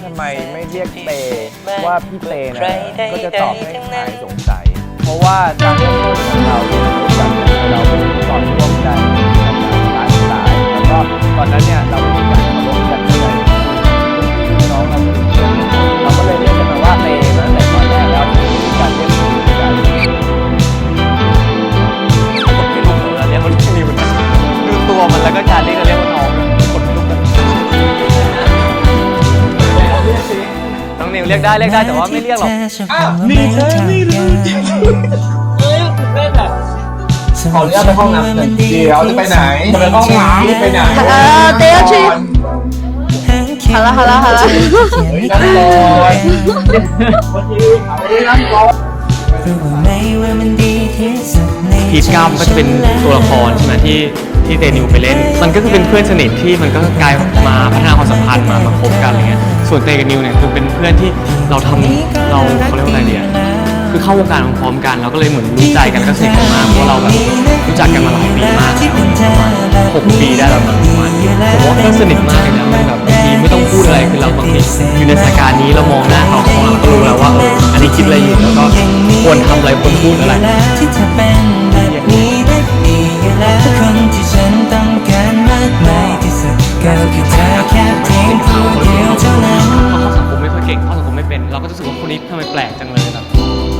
ทำไมไม่เรียกเตว่าพี่เตนะก็จะตอบให้หายสงสัย เพราะว่าการ รียกได้เรียกได้แต่ว่าไม่เรียกหรอก นี่เธอไม่รู้จริงเฮ้ยตื่นเต้นอ่ะ ขออนุญาตไปห้องน้ำหน่อยเดี๋ยวจะไปไหนจะไปห้องน้ำไปไหน 呃，等下去。好了好了好了。 เฮ้ยนั่งก่อนวันนี้เอาไว้นั่งก่อน พีทก้ามก็จะเป็นตัวละครใช่ไหมที่ที่เตนิวไปเล่น มันก็คือเป็นเพื่อนสนิทที่มันก็กลายมาพัฒนาความสัมพันธ์มามาคบกันอะไรเงี้ย ส่วนเตกับนิวเนี่ยคือเป็นเพื่อนที่เราทำเราเขาเรียกว่าอะไรเดียคือเข้าวงการพร้อมๆกันเราก็เลยเหมือนรู้ใจกันก็สนิทกันมากเพราะเราแบบรู้จักกันมาหลายปีมากแล้วประมาณหกปีได้แล้วมั้งประมาณนี้ผมว่าก็สนิทมากเลยนะมันแบบบางทีไม่ต้องพูดอะไรคือเราบางทีอยู่ในสถานการณ์นี้เรามองหน้าเขาเขาเราก็รู้แล้วว่าเอออันนี้คิดอะไรอยู่แล้วก็ควรทำอะไรควรพูดอะไร ที่เธอเป็นแบบนี้ได้ดีอยู่แล้วคนที่ฉันต้องการมากมายที่สุดก็คือ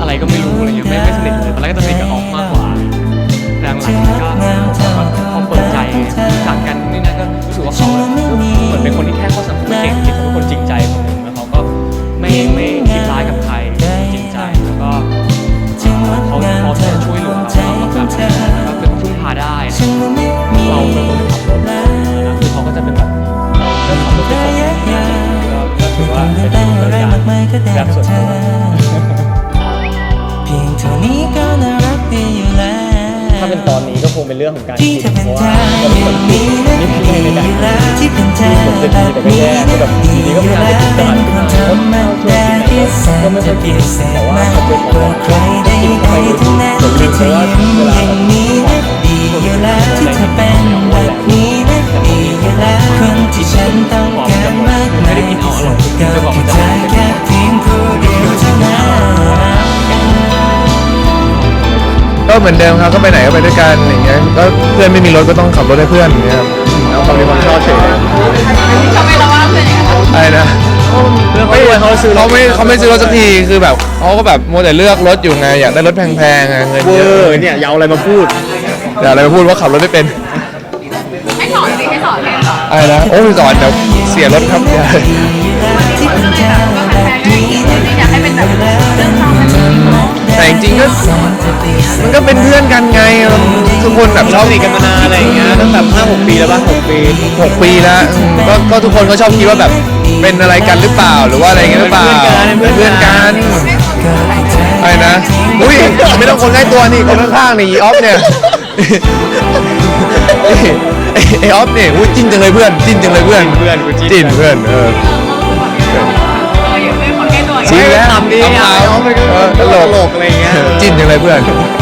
อะไรก็ไม่รู้อะไรอย่างเงี้ยไม่ไม่สนิทเลยตอนแรกก็จะสนิทกับออกมากกว่าแต่หลังๆก็พอเปิดใจรู้จักกันนี่นะก็รู้สึกว่าเขาเหมือนเป็นคนที่แค่เขาสังคมไม่เก่งที่เป็นคนจริงใจคนหนึ่งแล้วเขาก็ไม่ไม่คิดร้ายกับใครจริงใจแล้วก็เอ่อเขาเขาจะช่วยเหลือเราเรก็แบบก็เป็นพึ่งพาได้เราเป็นคนขับรถนะคือเขาก็จะเป็นแบบเราขับรถไปส่งก็ก็ถือว่าเป็นบริการแบบส่วนตัว คงเป็นเรื่องของการที่กินเพราะว่าอเราเป็นคนอย่างที่นี้นี่ได้คือในอการยู่แล้วที่เป็นเธอผมจะดีแต่ก็แย่ก็แบบดีก็พยายามจะกินตลาดขึ้นมาก็ไม่ค่อยกินแต่ว่าเขาเป็นคนใครได้ใครทั้งนั้นที่เธอยิ้มอย่างนี้ได้ดีอยู่แล้วที่เธอเป็น เหมือนเดิมครับก็ไปไหนก็ไปด้วยกันอย่างเงี้ยก็เพื่อนไม่มีรถก็ต้องขับรถให้เพื่อนอย่างเงี้ยครับเอาความมีความชอบเฉยทำไมเราว่าเพื่อนอย่างนั้นอะไรนะเรื่องเขาด้วยเขาซื้อเขาไม่เขาไม่ซื้อรถสักทีคือแบบเขาก็แบบมัวแต่เลือกรถอยู่ไงอยากได้รถแพงๆไงเงินเวเยออะร์เนี่ยอยาเอาอะไรมาพูด อย่าอะไรมาพูดว่าขับรถไม่เป็นให้สอนสิให้สอนให้สอนอะไรนะโอ้ยสอนเดี๋ยวเสียรถครับอย่าที่ก็เลยแบบ มันก็เป็นเพื่อนกันไงทุกคนแบบชเราอบสนิทกันมานานอะไรอย่างเงี้ยตั้งแต่ห้าหกปีแล้วป่ะหกปีหกปีแล้วอืมก็ก็ทุกคนก็ชอบคิดว่าแบบเป็นอะไรกันหรือเปล่าหรือว่าอะไรอย่างเงี้ยหรือเปล่าเป็นเพื่อนกันอะไรนะอุ้ยไม่ต้องคนใกล้ตัวนี่คนข้างๆนี่อีออฟเนี่ยไอ้ไอออฟเนี่ยอุ้ยจิ้นจังเลยเพื่อนจิ้นจังเลยเพื่อนเพื่อนกูจิ้นจิ้นเพื่อนเออเอออย่าเป็นคนแก้ตัวอย่างจรินี้งแล้วทำดีเอาเอาเอาไปก็เออตลกตลก อะไรอย่างเงี้ย จิ้นจังเลยเพื่อนเ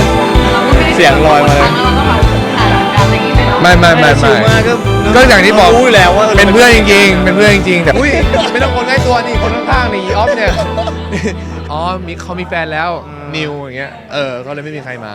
สียงลอยมาเลยแล้วเราก็แบบอ่านการอะไรอย่างนี้ไปเนาะไม่ไม่ไม่ชิไม่ลมากก็ก็อย่างที่บอกรู้อยู่แล้วว่า เป็นเพื่อนจริงๆเป็นเพื่อนจริงๆแต่อุ้ยไม่ต้องคนใกล้ตัวนี่คนข้างๆนี่อีออฟเนี่ยอ๋อมีเขามีแฟนแล้วนิวอย่างเงี้ยเออเขาเลยไม่มีใครมา